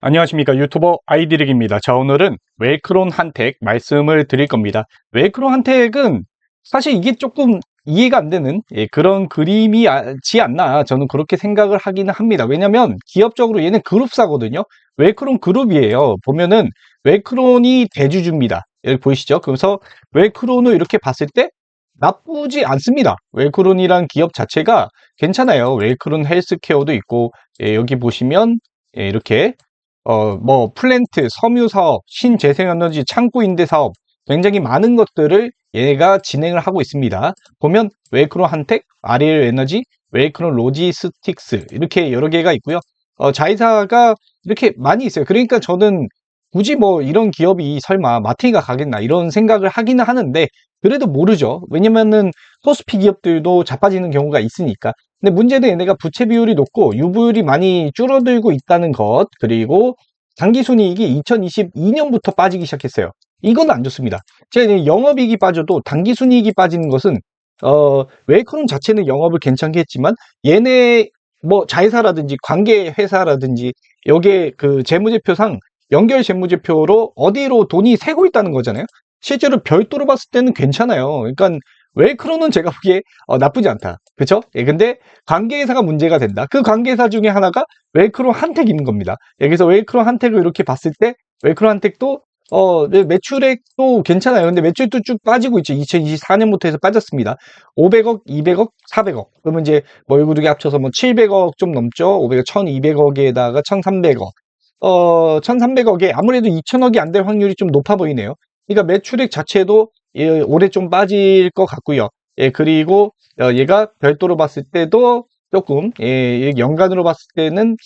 안녕하십니까 유튜버 아이디릭입니다. 자 오늘은 웰크론 한택 말씀을 드릴 겁니다. 웰크론 한택은 사실 이게 조금 이해가 안 되는 예, 그런 그림이지 않나 저는 그렇게 생각을 하기는 합니다. 왜냐면 기업적으로 얘는 그룹사거든요. 웰크론 그룹이에요. 보면은 웰크론이 대주주입니다. 여기 보이시죠? 그래서 웰크론을 이렇게 봤을 때 나쁘지 않습니다. 웰크론이란 기업 자체가 괜찮아요. 웰크론 헬스케어도 있고 예, 여기 보시면 예, 이렇게 어, 뭐, 플랜트, 섬유 사업, 신재생에너지 창고 임대 사업, 굉장히 많은 것들을 얘가 진행을 하고 있습니다. 보면, 웨이크론 한텍, 아리엘 에너지, 웨이크론 로지스틱스, 이렇게 여러 개가 있고요. 어, 자회사가 이렇게 많이 있어요. 그러니까 저는 굳이 뭐 이런 기업이 설마 마트가 가겠나 이런 생각을 하기는 하는데 그래도 모르죠. 왜냐면은 코스피 기업들도 자빠지는 경우가 있으니까. 근데 문제는 얘네가 부채 비율이 높고 유보율이 많이 줄어들고 있다는 것 그리고 당기순이익이 2022년부터 빠지기 시작했어요. 이건 안 좋습니다. 제가 영업이익이 빠져도 당기순이익이 빠지는 것은 어, 웨이크론 자체는 영업을 괜찮게 했지만 얘네 뭐 자회사라든지 관계 회사라든지 여기에 그 재무제표상 연결 재무제표로 어디로 돈이 새고 있다는 거잖아요. 실제로 별도로 봤을 때는 괜찮아요. 그러니까 웰크론은 제가 보기에 어, 나쁘지 않다. 그쵸? 예, 근데 관계회사가 문제가 된다. 그 관계회사 중에 하나가 웰크론 한택인 겁니다. 여기서 웰크론 한택을 이렇게 봤을 때 웰크론 한택도 어, 네, 매출액도 괜찮아요. 근데 매출도 쭉 빠지고 있죠. 2024년부터 해서 빠졌습니다. 500억, 200억, 400억. 그러면 이제 뭐 얼굴 두개 합쳐서 뭐 700억 좀 넘죠. 500억, 1200억에다가 1300억. 어, 1300억에 아무래도 2000억이 안 될 확률이 좀 높아 보이네요. 그러니까 매출액 자체도 예, 올해 좀 빠질 것 같고요. 예, 그리고 어, 얘가 별도로 봤을 때도 조금 예, 연간으로 봤을 때는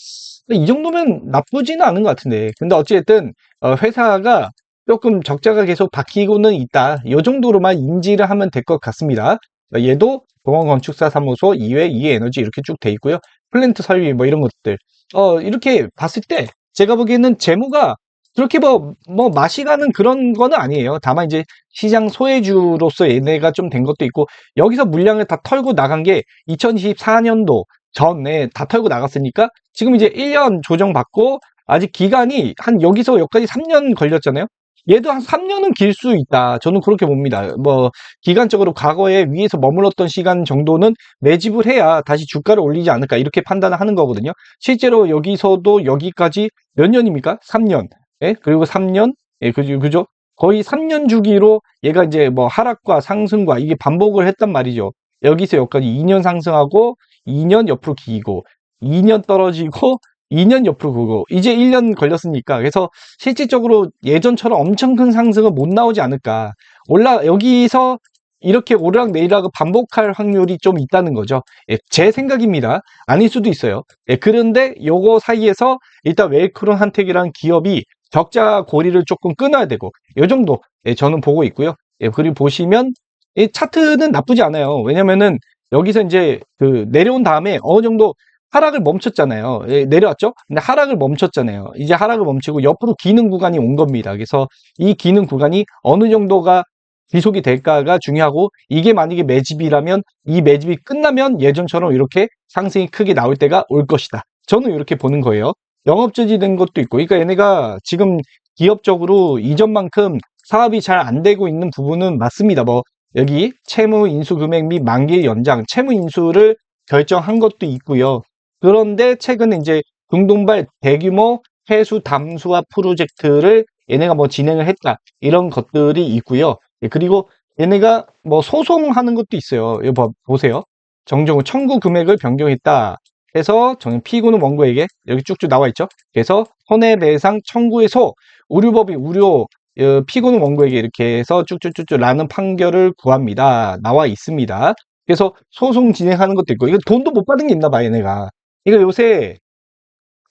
이 정도면 나쁘지는 않은 것 같은데. 근데 어찌됐든 어, 회사가 조금 적자가 계속 바뀌고는 있다. 이 정도로만 인지를 하면 될 것 같습니다. 어, 얘도 공원건축사 사무소 2회 2회 에너지 이렇게 쭉 돼 있고요. 플랜트 설비 뭐 이런 것들. 어, 이렇게 봤을 때 제가 보기에는 재무가 그렇게 뭐, 뭐, 맛이 가는 그런 거는 아니에요. 다만 이제 시장 소외주로서 얘네가 좀 된 것도 있고, 여기서 물량을 다 털고 나간 게 2024년도 전에 다 털고 나갔으니까, 지금 이제 1년 조정받고, 아직 기간이 한 여기서 여기까지 3년 걸렸잖아요. 얘도 한 3년은 길 수 있다. 저는 그렇게 봅니다. 뭐, 기간적으로 과거에 위에서 머물렀던 시간 정도는 매집을 해야 다시 주가를 올리지 않을까. 이렇게 판단을 하는 거거든요. 실제로 여기서도 여기까지 몇 년입니까? 3년. 예? 그리고 3년, 예, 그죠, 그죠? 거의 3년 주기로 얘가 이제 뭐 하락과 상승과 이게 반복을 했단 말이죠. 여기서 여기까지 2년 상승하고 2년 옆으로 기고 2년 떨어지고 2년 옆으로 그고 이제 1년 걸렸으니까 그래서 실질적으로 예전처럼 엄청 큰 상승은 못 나오지 않을까. 올라 여기서 이렇게 오르락 내리락을 반복할 확률이 좀 있다는 거죠. 예, 제 생각입니다. 아닐 수도 있어요. 예, 그런데 요거 사이에서 일단 웰크론 한택이라는 기업이 적자 고리를 조금 끊어야 되고 이 정도 예, 저는 보고 있고요. 예, 그리고 보시면 이 차트는 나쁘지 않아요. 왜냐면은 여기서 이제 그 내려온 다음에 어느 정도 하락을 멈췄잖아요. 예, 내려왔죠? 근데 하락을 멈췄잖아요. 이제 하락을 멈추고 옆으로 기는 구간이 온 겁니다. 그래서 이 기는 구간이 어느 정도가 지속이 될까가 중요하고 이게 만약에 매집이라면 이 매집이 끝나면 예전처럼 이렇게 상승이 크게 나올 때가 올 것이다. 저는 이렇게 보는 거예요. 영업 저지된 것도 있고, 그러니까 얘네가 지금 기업적으로 이전만큼 사업이 잘 안 되고 있는 부분은 맞습니다. 뭐 여기 채무 인수 금액 및 만기 연장, 채무 인수를 결정한 것도 있고요. 그런데 최근에 이제 중동발 대규모 회수 담수화 프로젝트를 얘네가 뭐 진행을 했다 이런 것들이 있고요. 예, 그리고 얘네가 뭐 소송하는 것도 있어요. 이거 보세요. 정정후 청구 금액을 변경했다. 해서 저는 피고는 원고에게 여기 쭉쭉 나와 있죠. 그래서 손해배상 청구에서 의료법이 우려 어, 피고는 원고에게 이렇게 해서 쭉쭉쭉쭉 라는 판결을 구합니다. 나와 있습니다. 그래서 소송 진행하는 것도 있고 이거 돈도 못 받은 게 있나 봐요, 얘네가. 이거 요새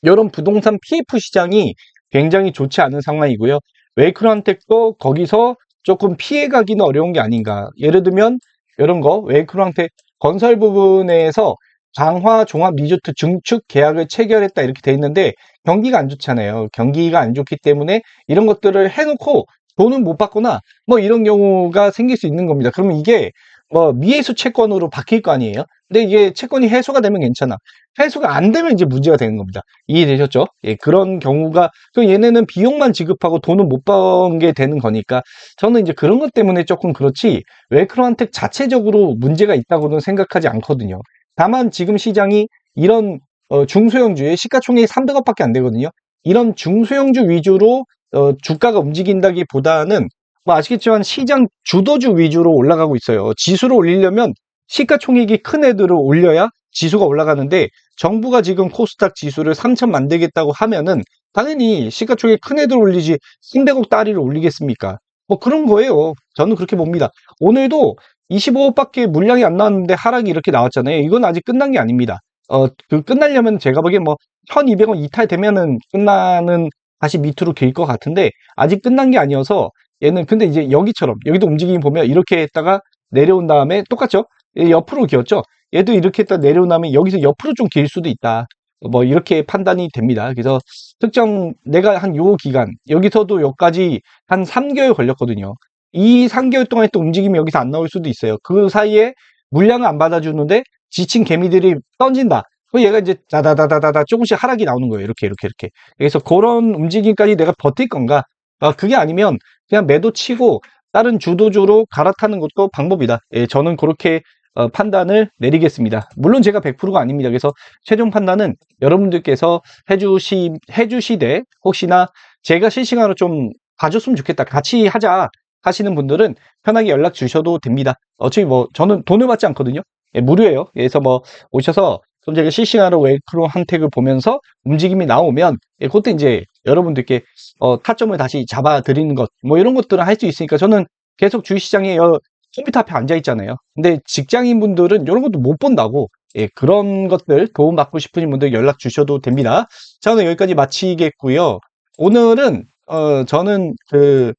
이런 부동산 PF 시장이 굉장히 좋지 않은 상황이고요. 웨이크런텍도 거기서 조금 피해가기는 어려운 게 아닌가. 예를 들면 이런 거 웨이크런텍 건설 부분에서 장화 종합 리조트 증축 계약을 체결했다 이렇게 돼 있는데 경기가 안 좋잖아요. 경기가 안 좋기 때문에 이런 것들을 해놓고 돈은 못 받거나 뭐 이런 경우가 생길 수 있는 겁니다. 그러면 이게 뭐 미해수 채권으로 바뀔 거 아니에요? 근데 이게 채권이 해소가 되면 괜찮아. 회수가 안 되면 이제 문제가 되는 겁니다. 이해되셨죠? 예, 그런 경우가 그 얘네는 비용만 지급하고 돈은 못 번 게 되는 거니까 저는 이제 그런 것 때문에 조금 그렇지 웰크로한텍 자체적으로 문제가 있다고는 생각하지 않거든요. 다만 지금 시장이 이런 어, 중소형주의 시가총액이 300억밖에 안 되거든요. 이런 중소형주 위주로 어, 주가가 움직인다기보다는 뭐 아시겠지만 시장 주도주 위주로 올라가고 있어요. 지수를 올리려면 시가총액이 큰 애들을 올려야 지수가 올라가는데 정부가 지금 코스닥 지수를 3천 만들겠다고 하면은 당연히 시가총액 큰 애들 올리지 300억 다리를 올리겠습니까? 뭐 그런 거예요. 저는 그렇게 봅니다. 오늘도 25억밖에 물량이 안 나왔는데 하락이 이렇게 나왔잖아요. 이건 아직 끝난 게 아닙니다. 어, 그 끝나려면 제가 보기엔 뭐 1200원 이탈되면은 끝나는 다시 밑으로 길 것 같은데 아직 끝난 게 아니어서 얘는 근데 이제 여기처럼 여기도 움직임 보면 이렇게 했다가 내려온 다음에 똑같죠? 얘 옆으로 기었죠? 얘도 이렇게 했다 내려온 다음에 여기서 옆으로 좀 길 수도 있다. 뭐 이렇게 판단이 됩니다. 그래서 특정 내가 한 요 기간 여기서도 여기까지 한 3개월 걸렸거든요. 이 3개월 동안 또 움직임이 여기서 안 나올 수도 있어요. 그 사이에 물량을 안 받아주는데 지친 개미들이 던진다. 그 얘가 이제 다다다다다다 조금씩 하락이 나오는 거예요. 이렇게 이렇게 이렇게. 그래서 그런 움직임까지 내가 버틸 건가? 아, 그게 아니면 그냥 매도 치고 다른 주도주로 갈아타는 것도 방법이다. 예, 저는 그렇게 어, 판단을 내리겠습니다. 물론 제가 100%가 아닙니다. 그래서 최종 판단은 여러분들께서 해주시, 해주시되 혹시나 제가 실시간으로 좀 봐줬으면 좋겠다. 같이 하자 하시는 분들은 편하게 연락 주셔도 됩니다. 어차피 뭐 저는 돈을 받지 않거든요. 예, 무료예요. 그래서 뭐 오셔서 좀 제가 실시간으로 웨이크로 한택을 보면서 움직임이 나오면 예, 그때 이제 여러분들께 어, 타점을 다시 잡아드리는 것 뭐 이런 것들을 할수 있으니까 저는 계속 주식시장에 여- 컴퓨터 앞에 앉아 있잖아요. 근데 직장인 분들은 이런 것도 못 본다고 예, 그런 것들 도움 받고 싶으신 분들 연락 주셔도 됩니다. 자 오늘 여기까지 마치겠고요. 오늘은 어, 저는 그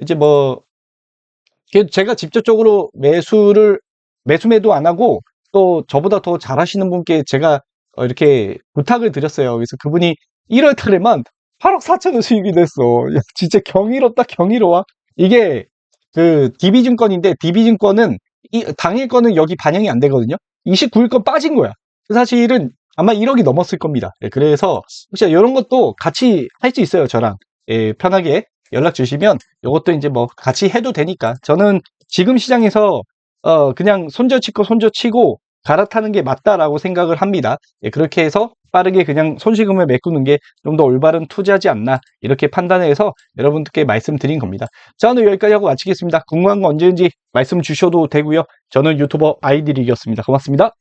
이제 뭐그 제가 직접적으로 매수를 매수 매도 안 하고 또 저보다 더 잘하시는 분께 제가 어, 이렇게 부탁을 드렸어요. 그래서 그분이 1월 달에만 8억 4천원 수익이 됐어. 야, 진짜 경이롭다, 경이로워. 이게 그 DB증권인데 DB증권은 이 당일 거는 여기 반영이 안 되거든요. 29일 건 빠진 거야. 사실은 아마 1억이 넘었을 겁니다. 예, 그래서 혹시 이런 것도 같이 할 수 있어요, 저랑. 예, 편하게 연락 주시면 이것도 이제 뭐 같이 해도 되니까. 저는 지금 시장에서 어, 그냥 손절치고 손절치고 갈아타는 게 맞다라고 생각을 합니다. 예, 그렇게 해서 빠르게 그냥 손실금을 메꾸는 게 좀 더 올바른 투자지 않나 이렇게 판단해서 여러분들께 말씀드린 겁니다. 자 오늘 여기까지 하고 마치겠습니다. 궁금한 거 언제든지 말씀 주셔도 되고요. 저는 유튜버 아이들이었습니다. 고맙습니다.